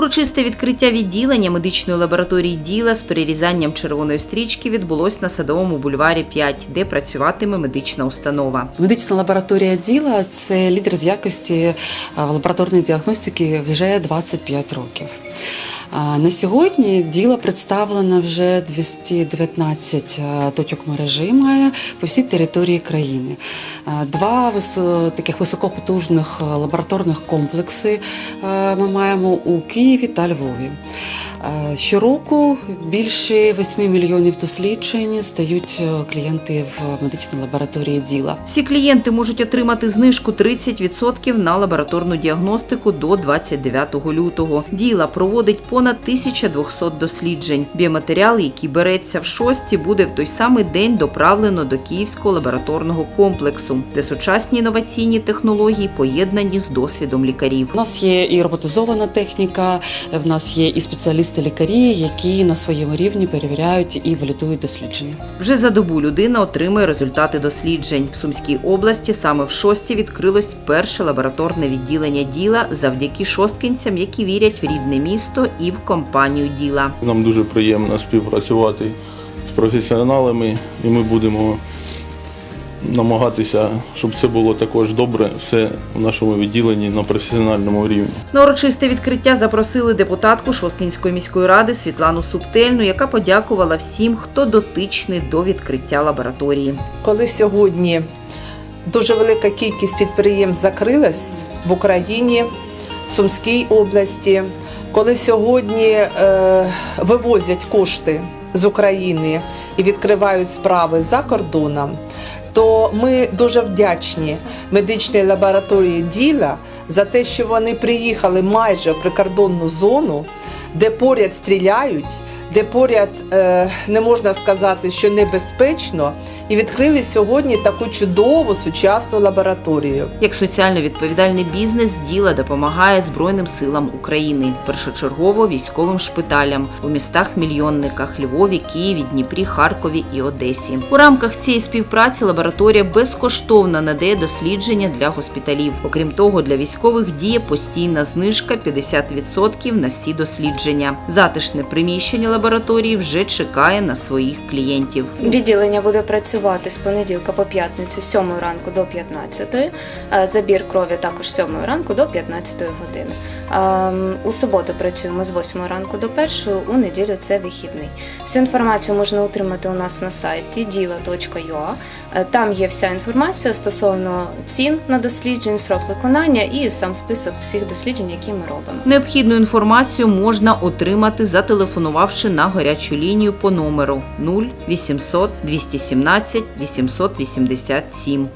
Урочисте відкриття відділення медичної лабораторії діла з перерізанням червоної стрічки відбулось на садовому бульварі 5, де працюватиме медична установа. Медична лабораторія діла це лідер з якості в лабораторної діагностики вже 25 років. На сьогодні діло представлено вже 219 а, точок мережі має по всій території країни. Два таких високопотужних лабораторних комплекси ми маємо у Києві та Львові. А, Щороку більше 8 мільйонів досліджень стають е, клієнти в медичній лабораторії діла. Всі клієнти можуть отримати знижку 30% на лабораторну діагностику до 29 лютого. Діла проводить понад 1200 досліджень. Біоматеріал, який береться в шості, буде в той самий день доправлено до Київського лабораторного комплексу, де сучасні інноваційні технології поєднані з досвідом лікарів. У нас є і роботизована техніка, в нас є і спеціалісти-лікарі, які на своєму рівні перевіряють і валідують дослідження. Вже за добу людина отримує результати досліджень. В Сумській області саме в шості відкрилось перше лабораторне відділення діла завдяки шосткинцям, які вірять в рідне місто і в компанію діла. Нам дуже приємно співпрацювати з професіоналами, і ми будемо намагатися, щоб це було також добре, все в нашому відділенні на професіональному рівні. На урочисте відкриття запросили депутатку Шосткінської міської ради Світлану Субтельну, яка подякувала всім, хто дотичний до відкриття лабораторії. коли сьогодні дуже велика кількість підприємств закрилась в Україні, в Сумській області, коли сьогодні е, вивозять кошти з України і відкривають справи за кордоном, то ми дуже вдячні медичній лабораторії діла за те, що вони приїхали майже в прикордонну зону, де поряд стріляють, де поряд е, не можна сказати, що небезпечно, і відкрили сьогодні таку чудову сучасну лабораторію. Як соціально відповідальний бізнес діла допомагає Збройним силам України, першочергово військовим шпиталям у містах-мільйонниках Львові, Києві, Дніпрі, Харкові і Одесі. У рамках цієї співпраці лабораторія безкоштовно надає дослідження для госпіталів. Окрім того, для військових діє постійна знижка 50% на всі дослідження. Затишне приміщення лабораторії вже чекає на своїх клієнтів. Відділення буде працювати з понеділка по п'ятницю з 7 ранку до 15. е, Забір крові також з 7 ранку до 15 години. Ем, У суботу працюємо з 8 ранку до 1, у неділю це вихідний. Всю інформацію можна отримати у нас на сайті dila.ua. Е, Там є вся інформація стосовно цін на досліджень, срок виконання і сам список всіх досліджень, які ми робимо. Необхідну інформацію можна отримати, зателефонувавши на гарячу лінію по номеру 0 800 217 887.